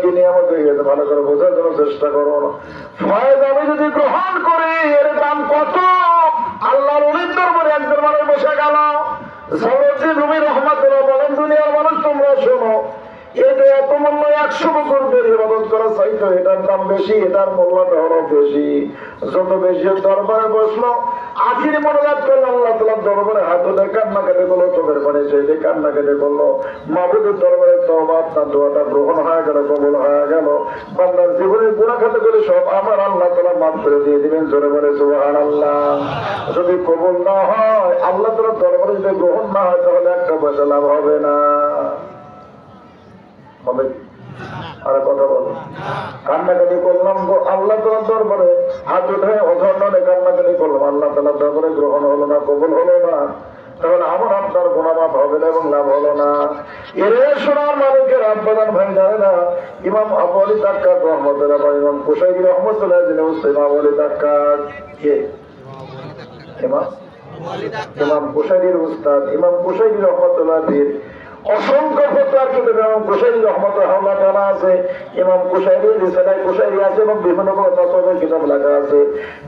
কি নিয়ামত হয়ে গেছে? ভালো করে বোঝার জন্য চেষ্টা করো আমি যদি গ্রহণ করি, এর দাম কত? আল্লাহর অলির দরবারে একজন মানুষ বসে গেল। মূল্য এটার দাম বেশি, এটার বেশি। যত বেশি দরবারে বসল আখির মনোজাত করল, আল্লাহ তালার দরবারে হাত ধরে কান্না কেটে করল চোখের পানি চাইতে কান্না কেটে করল মাহবুদের দরবারে তো আপনার দোয়াটা গ্রহণ হয়ে গেল, কবল হয়ে গেল। বান্দার জীবনে গুণা খাতে করে সব আমার আল্লাহ তালা মাফ করে দিয়ে দিবেন, জোরে বলে সুবাহান আল্লাহ যদি কবল না হয়, আল্লাহ তালার দরবারে যদি গ্রহণ না হয়, তাহলে একটা পয়সা লাভ হবে না। হবে? আর কথা বলো। কান্নাকাটি করলাম আল্লাহ তালার দরবারে হাত উঠে কান্নাকাটি করলাম। আল্লাহ দরবারে গ্রহণ হলো না, কবল হলো না। আমার আপনার হবে না এবং লাভ হলো না। এর সোনার মালিকের না। ইমাম আবু রহমতুল্লাহ বা ইমাম রহমতুল্লাহ যিনি আলী কে? ইমাম? ইমাম উস্তাদ, ইমাম কুসাইদি রহমতুল্লাহ অসংখ্য ফতোয়ার কিতাব ইমাম কুশাইরি রহমা জানা আছে, ইমাম কুশাইরি রিসালাই কুশাইরি আছে এবং বিভিন্ন কিতাব লেখা আছে।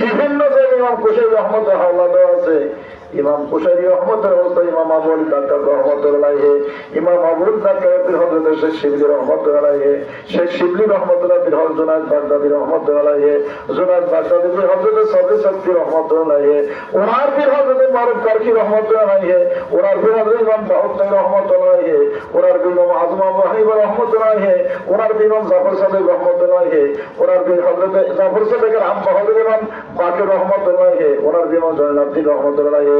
বিভিন্ন জায়গায় ইমাম কুশাইরি রহমতুল্লাহ আছে। ইমাম কুশাইরি রহমতুল্লাহ ইমাম আবুল ডাক্তার রহমতুল্লাহ ইমাম আবুল ডাক্তার হজরত শেখ শিবলি রহমতুল্লাহ শেখ শিবলি রহমতুল্লাহ বীর হল জোনাদ বাগদাদি রহমতুল্লাহ জোনাদ বাগদাদি বীর হজরত সবরি শক্তি রহমতুল্লাহ ওনার বীর হজরত মারুফ কারকি রহমতুল্লাহ ওনার হজরত ইমাম বাহুদ্দাই রহমতুল্লাহ ওনার বীর ইমাম আজম আবু হানিফা রহমতুল্লাহ ওনার বীর ইমাম জাফর সাদেক রহমতুল্লাহ ওনার বীর হজরত জাফর সাদেকের আম হজরত ইমাম বাকের রহমতুল্লাহ ওনার বীর ইমাম জয়নাদ্দিন রহমতুল্লাহ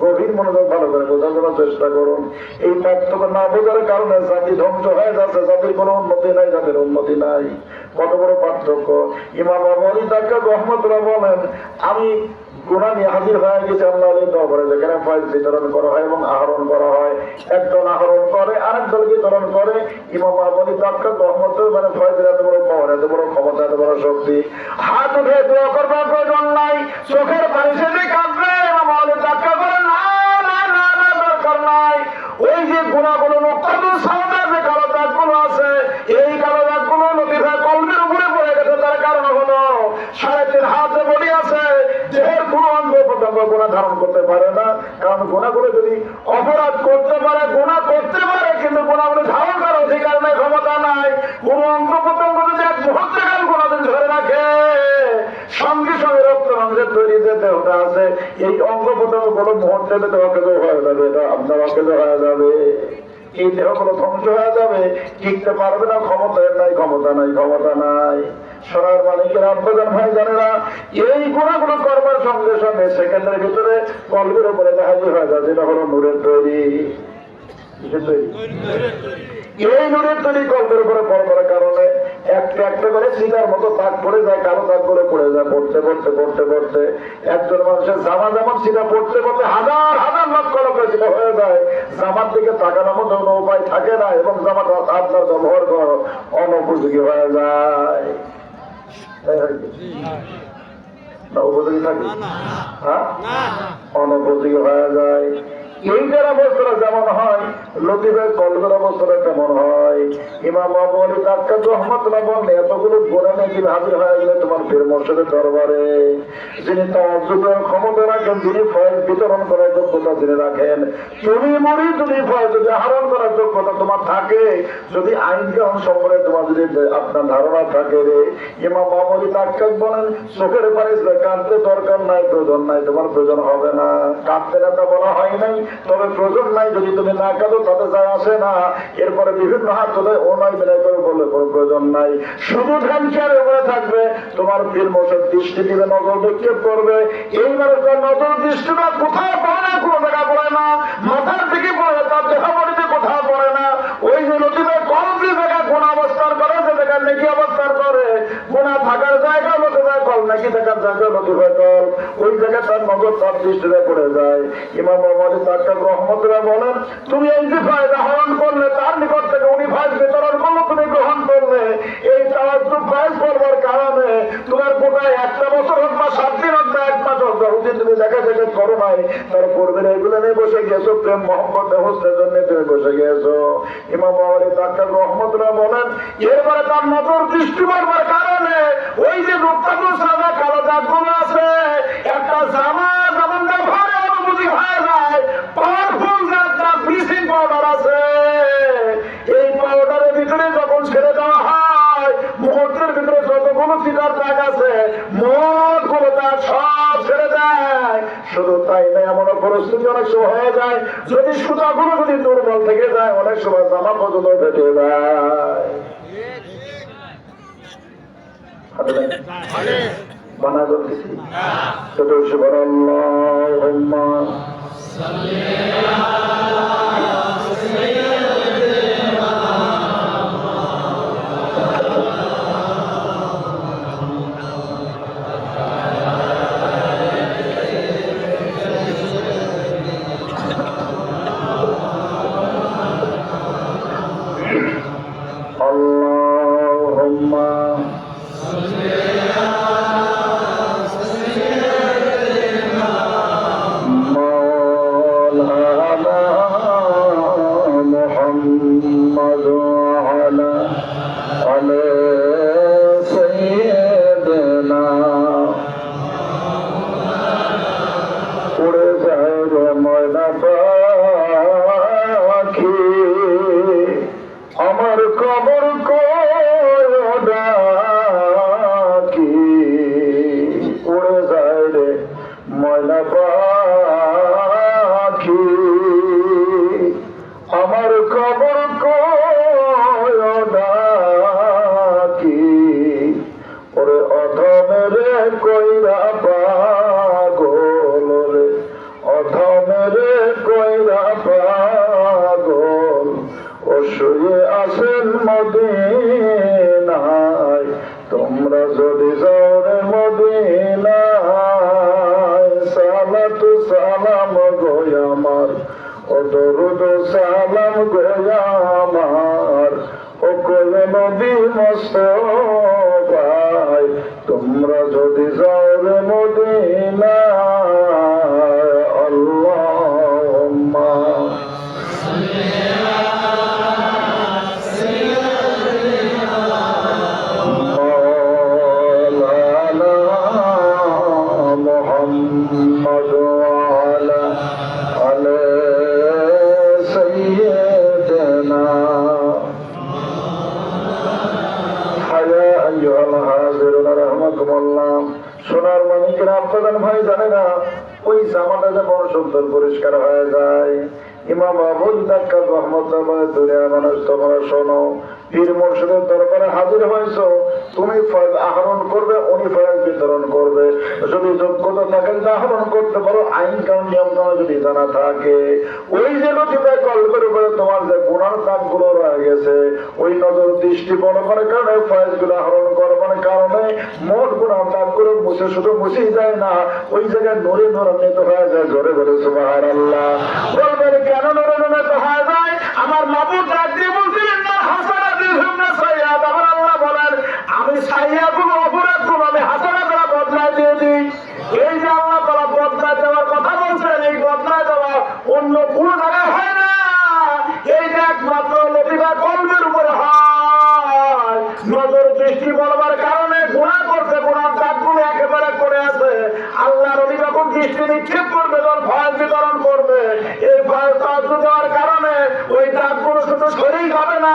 গভীর মনোযোগ ভালো করে বোঝার জন্য চেষ্টা করুন। এই পার্থক্য না বোঝার কারণে জাতি ধ্বংস হয়ে যাচ্ছে, জাতির কোনো উন্নতি নাই, জাতির উন্নতি নাই। কত বড় পার্থক্য। ইমাম আবু তাকে রহমতুল্লাহ বলেন, আমি হাজির হয়ে গেছে, আল্লাহ যেখানে ফয়েজ বিতরণ করা হয় এবং আহরণ করা হয়। একজন আহরণ করে বিতরণ করে। ইমাম আবলি তাকে রহমত মানে ফয়েজের এত বড় পাওয়ার, এত বড় ক্ষমতা, এত বড় শক্তি। হাত উঠে চোখের পানি সেজে কাঁদবে যে গুণাগুলো সামনে যে কালো আছে। এই কালো কলমের উপরে পড়ে গেছে, তার কারণ হলো হাতে বডি আছে, দেহের কোনো অঙ্গ প্রত্যঙ্গ গুণা ধারণ করতে পারে না। কারণ গুণাগুলো যদি অপরাধ করতে পারে, গুণা করতে পারে, কিন্তু গুণাগুলো ধারণ করার অধিকার নাই, ক্ষমতা নাই, কোন অঙ্গ প্রত্যঙ্গ যদি এক মুহূর্তে কাল গুণাদিন ধরে রাখে রক্ত মাংসের তৈরি যে দেহটা আছে, এই অঙ্গ প্রত্যঙ্গ কোনো মুহূর্তে তো হয়ে যাবে এটা আপনার অকেজ হয়ে যাবে এই দেহগুলো ধ্বংস হয়ে যাবে টিকতে পারবে না, ক্ষমতা নাই ক্ষমতা নাই ক্ষমতা নাই। সোনার মালিকের আব্বাজান ভাই জানে না, এই গুণাগুলো করবার সঙ্গে সঙ্গে সেকেন্ডের ভিতরে কলবের উপরে হাজির হয়ে যায় যেটা হলো নূরের তৈরি। তৈরি। এই নূরের তৈরি কলবের উপরে করার কারণে একটা একটা করে সিটার মতো দাগ পড়ে যায় কালো দাগ করে পড়ে যায় পড়তে পড়তে পড়তে পড়তে। একজন মানুষের জামা যেমন সিটা পড়তে পড়তে হাজার হাজার লক্ষ লক্ষ সিটা হয়ে যায়। জামার দিকে তাকানোর মতো কোনো উপায় থাকে না এবং জামাটা আপনার ব্যবহার করা অনুপযোগী হয়ে যায়। হয় থাকে হ্যাঁ? অনুপযোগী হয়ে যায়। থাকে, যদি আইন সম্পর্কে তোমার যদি আপনার ধারণা থাকে রে। ইমাম বলেন, চোখের পারে কাঁদতে দরকার নাই, প্রয়োজন নাই, তোমার প্রয়োজন হবে না। কাঁদতে না বলা হয় নাই তবে প্রয়োজন নাই যদি তুমি না কাঁদো, তাতে যায় আসে না। এরপরে বিভিন্ন হাত তুলে ও নয় বিদায় করে বললে কোনো প্রয়োজন নাই। শুধু ধ্যান চেয়ারের উপরে থাকবে, তোমার ফিল্ম ওসব দৃষ্টি দিবে, নজর নিক্ষেপ করবে। এই মানুষটার নজর দৃষ্টিটা কোথাও পড়ে না, কোনো জায়গা পড়ে না। মাথার দিকে পড়ে, তার দেহাবলিতে কোথাও পড়ে না। ওই যে নদীতে কম যে জায়গায় কোন অবস্থান করে যে জায়গায় নেকি অবস্থান করে না থাকার জায়গা লোকে নাকি থাকার জায়গা লোকে হয় ওই জায়গায় তার নজর তার দৃষ্টিতে পড়ে যায়। ইমাম মোহাম্মদ তাক্কাব রহমতুল্লাহ বলেন, তুমি এই যে ফায়দা হরণ করলে, তার নিকট থেকে উনি ফায়দ বিতরণ করল তুমি গ্রহণ করলে। এই তাওয়াজ্জুব ফায়দ করবার কারণে তোমার কোথায় একটা বছর হোক বা সাত দিন হোক বা এক মাস হোক, যতদিন তুমি দেখা দেখে করো নাই, তার পূর্বে এগুলো নিয়ে বসে গেছো, প্রেম মোহাম্মদ হোসেনের জন্য তুমি বসে গেছো। ইমাম মোহাম্মদ তাক্কাব রহমতুল্লাহ বলেন, এরপরে তার নজর দৃষ্টি পড়বার কারণে ওই যে রূপটাকুর সাদা কালো দাগগুলো আছে একটা জামা যেমন ব্যবহারে অনুভূতি হয়ে যায় পাওয়ারফুল একটা ব্লিচিং পাউডার আছে এই পাউডারের ভিতরে যখন ছেড়ে দেওয়া হয় মুহূর্তের ভিতরে যতগুলো ফিটার দাগ আছে মোটগুলো দাগ সব ছেড়ে দেয় শুধু তাই পরিস্থিতি অনেক সময় হয়ে যায়। যদি সুতাগুলো যদি দুর্বল থেকে যায়, অনেক সময় জামা পর্যন্ত ফেটে যায়। মানা করতেছি। ছোট মস্তফাই তোমরা যদি যাও সোনার মানিকের আপনাদের ভাই জানে না। ওই জামাটা যখন সুন্দর পরিষ্কার হয়ে যায়। ইমাম আবুল দুনিয়া মানুষ, তোমরা শোনো, পীর হাজির হয়েছ। তুমি আহরণ করবে, উনি বিতরণ করবে। যদি যোগ্যতা থাকে আহরণ করতে পারো। আইন কানুন যদি জানা থাকে, ওই যে তোমার যে গুণার দাগগুলো রয়ে গেছে, ওই নজর দৃষ্টি বড়বার কারণে ফয়েজগুলো আহরণ করবার কারণে মোট গুণার দাগগুলো মুছে শুধু মুছেই যায় না। ওই জায়গায় নড়ে নড়ান্বিত হয়ে যায় জোরে জোরে সুবাহার আল্লাহ বলবেন কেন নড়ে নড়ান্বিত হয়ে যায় আমার মাবুর ডাক দিয়ে বলছিলেন না হাসানা দিলহুম না সাইয়াদ আমার আল্লাহ বলেন আমি সাইয়াদগুলো অপরাধগুলো আমি হাসানা দ্বারা বদলায় দিয়ে দিই এই যে আল্লাহ তারা বদলায় দেওয়ার কথা বলছেন এই বদলায় দেওয়া অন্য কোনো জায়গায় হয় না এইটা একমাত্র লতিকা কলমের উপরে হয় নজর দৃষ্টি বলবার কারণে গুণা করছে গুণার দাগগুলো একেবারে করে আছে আল্লাহ রবি যখন দৃষ্টি নিক্ষেপ করবে তখন ভয় বিতরণ করবে এই ভয় সাহায্য দেওয়ার কারণে ওই দাগগুলো শুধু শরীর হবে না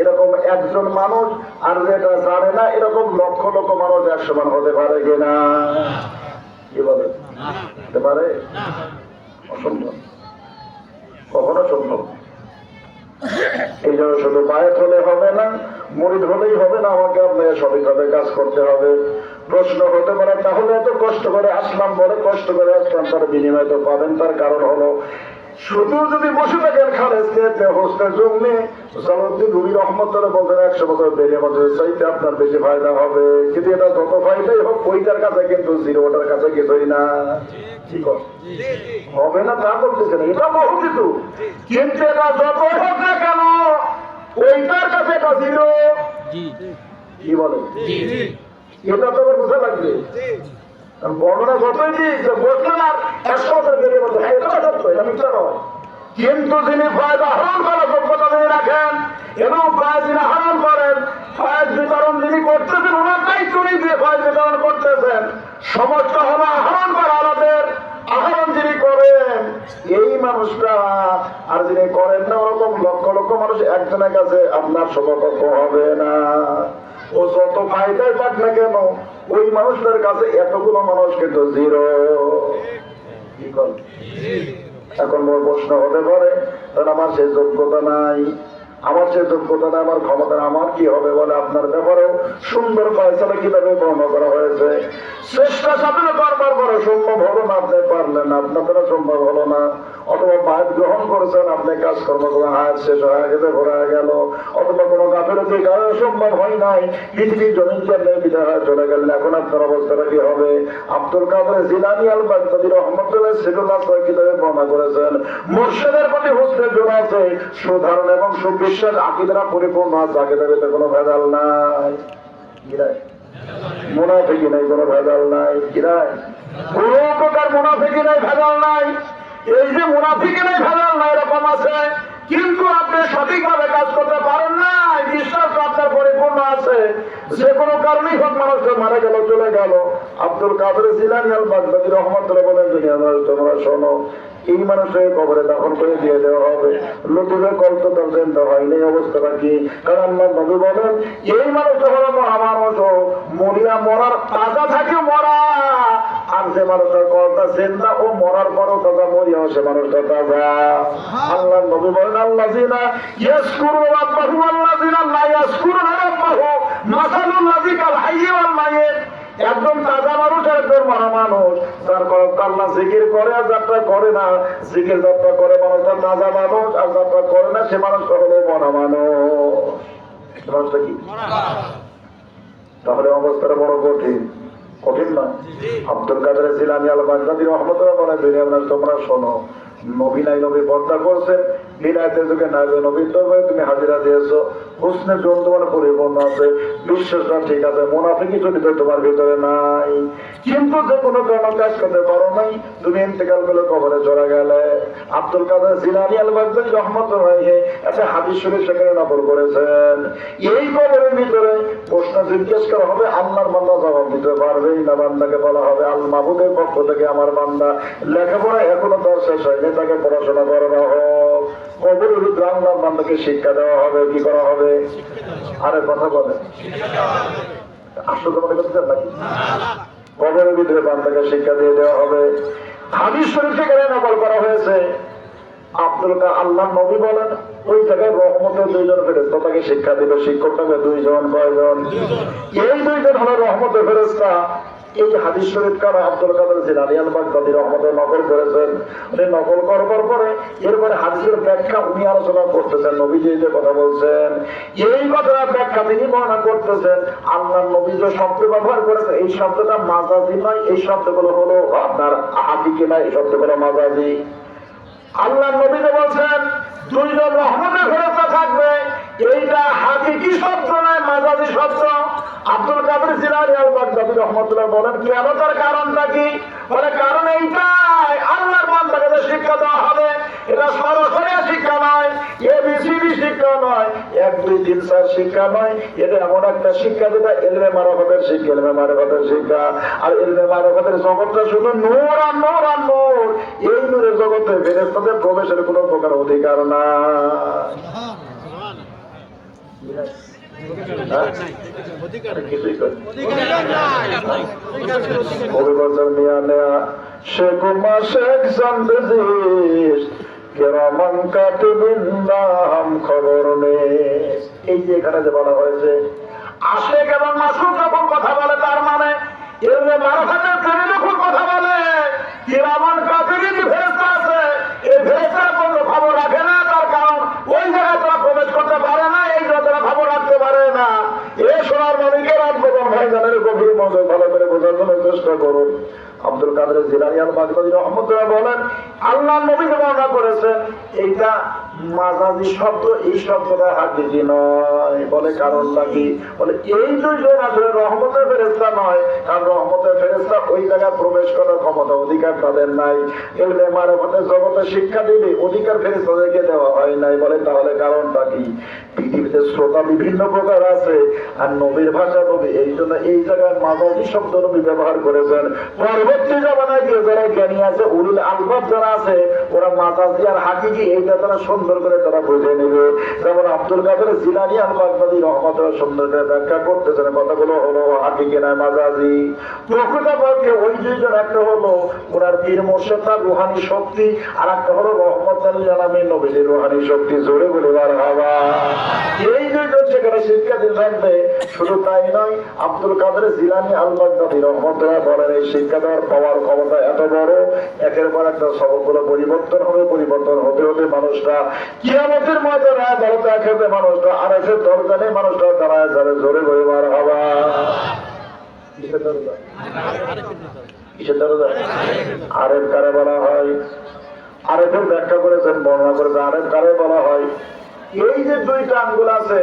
এরকম একজন মানুষ, আর যেটা জানে না, এরকম লক্ষ লক্ষ মানুষ এক সমান হতে পারে কিনা? কি বলে? হতে পারে? অসম্ভব। কখনো সম্ভব এই জন্য শুধু বায়াত হলে হবে না, মরিদ হলেই হবে না, আমাকে আপনাকে সঠিকভাবে কাজ করতে হবে। প্রশ্ন হতে পারে, তাহলে এত কষ্ট করে আসলাম বলে কষ্ট করে আসলাম তার বিনিময় তো পাবেন, তার কারণ হলো শুধু যদি বসে থাকেন খালেজকে হোস্টেল জমলে সালাউদ্দিন রুবি রহমত বলতেন একশো বছর বেরিয়ে বছর চাইতে আপনার বেশি ফায়দা হবে। কিন্তু এটা যত ফায়দাই হোক ওইটার কাছে কিন্তু জিরো ওটার কাছে কিছুই না। ঠিক হবে না তা বলতেছে না এটা বহু কিছু। কিন্তু এটা যত হোক না কেন ওইটার কাছে এটা জিরো। কি বলে এটা তো আবার বোঝা লাগবে। হ্যাঁ কিন্তু যিনি ফায়দা হরণ করার যোগ্যতা যিনি রাখেন এবং ফায়দ যিনি হরণ করেন ফায়দ বিতরণ যিনি করতেছেন দায়িত্ব উনি দিয়ে ফায়দ বিতরণ করতেছেন, সমস্ত হলো আহরণ করা আমাদের আহরণ যিনি করেন, এই মানুষটা আর যিনি করেন না, ওরকম লক্ষ লক্ষ মানুষ একজনের কাছে আপনার সমকক্ষ হবে না। ও যত ফায়দায় পাক না কেন, ওই মানুষটার কাছে এতগুলো মানুষ কিন্তু জিরো। এখন মোর প্রশ্ন হতে পারে, কারণ আমার সে যোগ্যতা নাই। আমার সে যোগ্যতা নাই, আমার ক্ষমতা আমার কি হবে বলে আপনার ব্যাপারেও সুন্দর ফয়সালা কীভাবে বর্ণনা করা হয়েছে। চেষ্টা সাধন করবার পরে সম্ভব হলো না, আপনি পারলেন আপনার দ্বারা সম্ভব হলো না। অথবা পায়ের গ্রহণ করেছেন, আপনি কাজকর্ম করে হায়াত শেষ হয়ে গেছে ভরা গেল। অথবা কোনো গাফেরতি কারণে সম্ভব হয় নাই পৃথিবীর জমিন চালে বিদায় চলে গেলেন? এখন আপনার অবস্থাটা কি হবে? আব্দুল কাদের জিলানি আল বাগদাদি রহমতুল্লাহ সেগুল্লাহ কিতাবে বর্ণনা করেছেন, মুর্শিদের প্রতি হুসনের জন্য আছে, সুধারণ এবং সুবিশ্বাস আকিদারা পরিপূর্ণ আছে আকিদারিতে কোনো ভেজাল নাই? মুনাফিকি নাই, কোনো ভেজাল নাই। কি নাই কোনো প্রকার মুনাফিকি নাই ভেজাল নাই। এই যে মুনাফিকি নাই ভেজাল নাই এরকম আছে, কিন্তু আপনি সঠিকভাবে কাজ করতে পারেন না। বিশ্বাস আপনার পরিপূর্ণ আছে। যে কোনো কারণেই হোক মানুষটা মারা গেল, চলে গেল। আব্দুল কাদের জিলানি আল বাগদাদি রহমতুল্লাহ বলেন দুনিয়া তোমরা শোনো, এই মানুষের কবরে দাফন করে দিয়ে দেওয়া হবে। নতুনের কল্প তার চিন্তা হয়নি এই অবস্থাটা কি? কারণ আমার নবী বলেন, এই মানুষটা হলো মহামানুষ মরিয়া মরার তাজা থাকে মরা। আর যে মানুষের কলটা চিন্তা ও মরার পরও তাজা মরিয়া সে মানুষটা তাজা। আল্লাহ নবী বলেন আল্লাহ জিনা ইয়াসকুরু রাব্বাহু আল্লাহ জিনা লা রাব্বাহু মাসালুল লাযী কাল হাইয়্যি ওয়াল মাইয়িত। একদম তাজা মানুষ একজন মরা মানুষ তার আল্লাহ জিকির করে আর যাত্রা করে না। জিকির যাত্রা করে মানুষটা তাজা মানুষ আর যাত্রা করে না সে মানুষটা হলো মরা মানুষ। মানুষটা কি? তাহলে অবস্থাটা বড় কঠিন। কঠিন না। আব্দুল কাদের জিলানি আল বাগদাদি রহমতুল্লাহ বলে দুনিয়া তোমরা শোনো, নবী নাই নবী পর্দা করছেন বিনায়তের যুগে তুমি হাজিরা হুসনের তোমার পরিপূর্ণ আছে। ঠিক আছে চরিত্র তোমার ভিতরে নাই। কিন্তু যে কোনো কারণ কাজ করতে পারো নাই, তুমি ইন্তেকাল করে কবরে চলে গেলে। আব্দুল কাদের আল একটা হাদিস সেখানে নকল করেছেন। এই কবরের ভিতরে প্রশ্ন জিজ্ঞেস করা হবে, আল্লাহর বান্দা জবাব দিতে পারবে না, বান্দাকে বলা হবে আল মাহবুদের পক্ষ থেকে আমার বান্দা। লেখাপড়া এখনও তার শেষ হয়নি, তাকে পড়াশোনা করানো হোক। কবরের আল্লাহর শিক্ষা দেওয়া হবে কি করা হবে? আরে কথা বলে আসলে মনে করছেন নাকি? কবরের ভিতরে বান্দাকে শিক্ষা দিয়ে দেওয়া হবে? হাদিস শরীফ সেখানে নকল করা হয়েছে? আব্দুল আল্লাহ নবী বলেন ওই জায়গায় রহমতের দুইজন ফেরেস্তা তাকে শিক্ষা দিল শিক্ষকটাকে দুইজন কয়জন? এই দুইজন হলো রহমতের ফেরেস্তা এই হাদিস শরীফ কার আব্দুল কাদের জিলানি আল বাগদাদি রহমতের নকল করেছেন, উনি নকল করবার পরে এরপরে হাদিসের ব্যাখ্যা উনি আলোচনা করতেছেন নবী যে যে কথা বলছেন। এই কথার ব্যাখ্যা তিনি বর্ণনা করতেছেন আল্লাহ নবী যে শব্দ ব্যবহার করেছেন, এই শব্দটা মাজাজি নয়, এই শব্দগুলো হলো আপনার আদিকে নয় এই শব্দগুলো মাজাজি। আল্লাহ নবীতে বলছেন, দুইজন রহমতের ফেরস্তা থাকবে, এইটা হাকিকি শব্দ নয় মাজাজি শব্দ? আব্দুল কাদের জিলানি আল বাগদাদি রহমতুল্লাহ বলেন কেন তার কারণটা কি? বলে কারণ এইটাই আল্লাহর বান্দাকে যে শিক্ষা দেওয়া হবে এটা সরাসরি শিক্ষা নয় এবিসিডি শিক্ষা নয় এক দুই তিন চার শিক্ষা নয় এটা এমন একটা শিক্ষা যেটা এলমে মারফতের শিক্ষা এলমে মারফতের শিক্ষা। আর এলমে মারফতের জগৎটা শুধু নূর আর নূর আর নূর। এই নূরের জগতে ফেরেস্তাদের প্রবেশের কোনো প্রকার অধিকার না শেখ হয়েছে আশেক এবং মাসুদ যখন কথা বলে, তার মানে এর কথা বলে, কেরামান ফেরেস্তার কোনো খবর রাখে না তার কারণ ওই জায়গায় তারা প্রবেশ করতে পারে না এই জন্য তারা খবর রাখতে পারে না এ সোনার মালিকের আত্মগণ গভীর মজা ভালো করে বোঝার জন্য চেষ্টা করুন। আব্দুল কাদের জিলানি আল মাগদাদি রহমতুল্লাহ বলেন, আল্লাহ নবী বর্ণনা করেছেন, এইটা মাজাজি শব্দ, এই শব্দটা হাদিজি নয়। বলে কারণটা কি বলে এই দুইজন আসলে রহমতের ফেরেস্তা নয়, কারণ রহমতের ফেরেস্তা ওই জায়গায় প্রবেশ করার ক্ষমতা, অধিকার তাদের নাই। এলমে মারফতে জগতে শিক্ষা দিলে অধিকার ফেরেস্তাদেরকে দেওয়া হয় নাই। বলে তাহলে কারণটা কি? পৃথিবীতে শ্রোতা বিভিন্ন প্রকার আছে, আর নবীর ভাষা নবী, এই জন্য এই জায়গায় মাজাজি শব্দ নবী ব্যবহার করেছেন। পরবর্তী জমানায় গিয়ে যারা জ্ঞানী আছে উরুল আলবাব যারা আছে, ওরা মাজাজি আর হাকিকি, এইটা তারা সুন্দর করে তারা বুঝে নেবে। যেমন আব্দুল কাদের জিলানি আল রহমত সুন্দর করে ব্যাখ্যা করতেছেন, কথাগুলো হলো হাকিকি নয় মাজাজি। প্রকৃতপক্ষে ওই দুইজন, একটা হলো ওনার পীর মোর্শেদ রুহানি শক্তি, আর একটা হলো রহমত আলী নামে নবীদের রুহানি শক্তি, জোরে বলিবার হাওয়া এই দুইজন সেখানে শিক্ষা দিয়ে থাকবে। শুধু তাই নয়, আব্দুল কাদের জিলানি আল বাগদাদি রহমতুল্লাহ বলেন এই শিক্ষা দেওয়ার পাওয়ার ক্ষমতা এত বড়, একের পর একটা সবগুলো পরিবর্তন হবে, পরিবর্তন হতে হতে মানুষরা কিয়ামতের ময়দানে দরজা খেতে মানুষটা আর এসে দরজানে মানুষটা দাঁড়ায় যাবে, জোরে বলিবার মার হবা। দরজা? আরেফ কারে বলা হয়? আরেফের ব্যাখ্যা করেছেন, বর্ণনা করেছেন আরেফ কারে বলা হয়? এই যে দুইটা আঙ্গুল আছে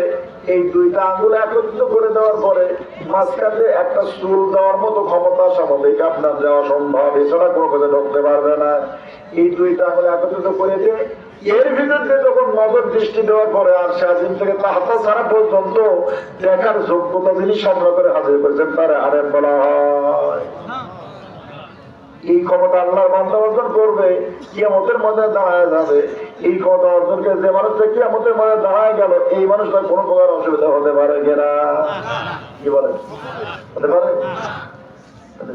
এই দুইটা আঙুল একত্রিত করে দেওয়ার পরে মাঝখানে একটা চুল দেওয়ার মতো ক্ষমতা স্বাভাবিক আপনার যাওয়া সম্ভব। এছাড়া কোনো কাজে ঢুকতে পারবে না। এই দুইটা আঙ্গুল একত্রিত করে দিয়ে এর ভিতর যখন নজর দৃষ্টি দেওয়ার পরে আর শাহিন থেকে তাহাতা ছাড়া পর্যন্ত দেখার যোগ্যতা যিনি সংগ্রহ করে হাজির করেছেন, তার আরেক বলা হয়। এই ক্ষমতা আল্লাহর অর্জন করবে, কিয়ামতের মধ্যে দাঁড়ায় যাবে। এই ক্ষমতা অর্জনকে যে মানুষটা কিয়ামতের মধ্যে দাঁড়ায় গেল, এই মানুষটার কোনো প্রকার অসুবিধা হতে পারে কিনা? কি বলেন? হতে পারে?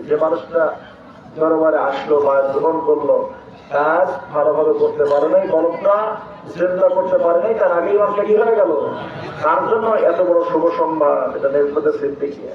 যে মানুষটা দরবারে আসলো বা গ্রহণ করল, কাজ ভালোভাবে করতে পারে নাই, কলমটা চিন্তা করতে পারে নাই, তার আগেই মানুষটা কি হয়ে গেল? তার জন্য এত বড় শুভ সম্মান এটা নির্ভর সিদ্দিকিয়া